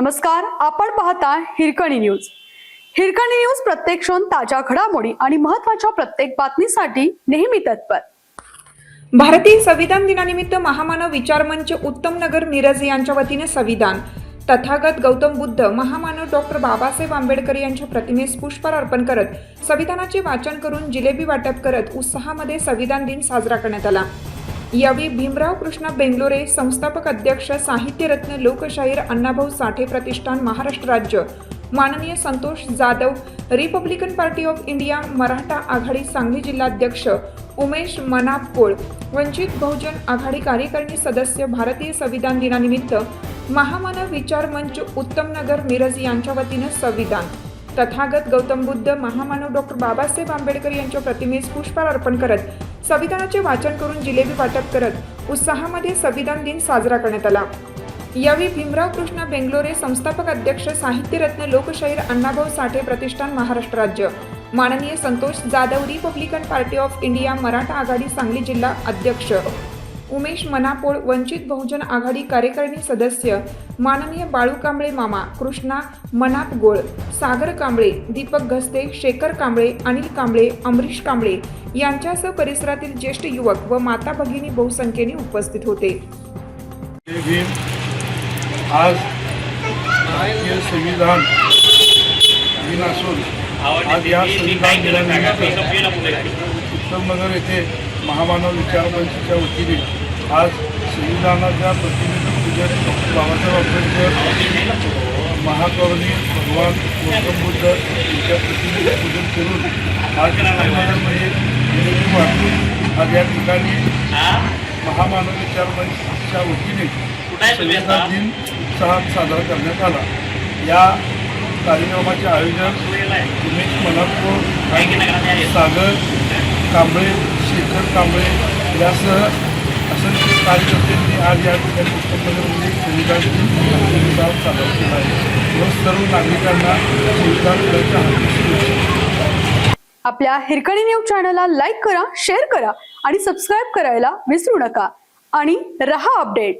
नमस्कार आपण पाहता हिरकणी न्यूज. हिरकणी न्यूज प्रत्येक क्षण ताज्या घडामोडी आणि महत्त्वाच्या प्रत्येक बातमीसाठी नेहमी तत्पर. भारतीय संविधान दिनानिमित्त महामानव विचार मंच उत्तम नगर मिरज यांच्या वतीने संविधान. तथागत गौतम बुद्ध महामानव डॉक्टर बाबासाहेब आंबेडकर यांच्या प्रतिमेस पुष्पहार अर्पण करत संविधानाचे वाचन करून जिलेबी वाटप करत उत्साहामध्ये संविधान दिन साजरा करण्यात आला. यावेळी भीमराव कृष्ण बेंगलोरे संस्थापक अध्यक्ष साहित्यरत्न लोकशाहीर अण्णाभाऊ साठे प्रतिष्ठान महाराष्ट्र राज्य. माननीय Santosh Jadhav Republican Party of India Maratha आघाडी सांगली जिल्हाध्यक्ष उमेश मनापकोळ वंचित बहुजन आघाडी कार्यकारिणी सदस्य भारतीय संविधान दिनानिमित्त महामानव विचार मंच उत्तम नगर मिरज यांच्या वतीनं संविधान. तथागत गौतम बुद्ध महामानव डॉक्टर बाबासाहेब आंबेडकर यांच्या प्रतिमेस पुष्पार अर्पण करत संविधानाचे वाचन करून जिलेबी वाटप करत उत्साहामध्ये संविधान दिन साजरा करण्यात आला. यावेळी भीमराव कृष्ण बेंगलोरे संस्थापक अध्यक्ष साहित्यरत्न लोकशाहीर अण्णाभाऊ साठे प्रतिष्ठान महाराष्ट्र राज्य. माननीय Santosh Jadhav Republican Party of India Maratha आघाडी सांगली जिल्हा अध्यक्ष. उमेश मनापोळ वंचित बहुजन आघाडी कार्यकारिणी सदस्य माननीय बाळू कांबळे मामा कृष्णा मनाप गोळ सागर कांबळे दीपक घस्ते शेखर कांबळे अनिल कांबळे अमरीश कांबळे यांच्यासह परिसरातील ज्येष्ठ युवक व माता भगिनी बहुसंख्येने उपस्थित होते. आज संविधान दिन असून आज या संविधान दिनानिमित्त उत्तमनगर येथे महामानव विचार मंचच्या वतीने आज संविधानाच्या प्रतिनिधी पूजन डॉक्टर बाबासाहेब आंबेडकर महाकवनी भगवान गौतम बुद्ध यांच्या प्रतिनिधी पूजन करून आज उत्तमनगरमध्ये जिलेबी वाटून आज या ठिकाणी महामानव विचार मंचच्या वतीने संविधान दिन उत्साहात साजरा करण्यात आला. या कार्यक्रमाचे आयोजन उमेश मनापूर सागर कांबळे शेखर कांबळे यासह असंख्य कार्यकर्त्यांनी आज या ठिकाणी उत्तमनगरमध्ये संविधान दिन उत्साहात केला आहे. व सर्व नागरिकांना संविधान करायच्या हार्दिक आपल्या हिरकणी न्यूज चॅनलला लाईक करा शेअर करा आणि सबस्क्राईब करायला विसरू नका. आणि रहा अपडेट.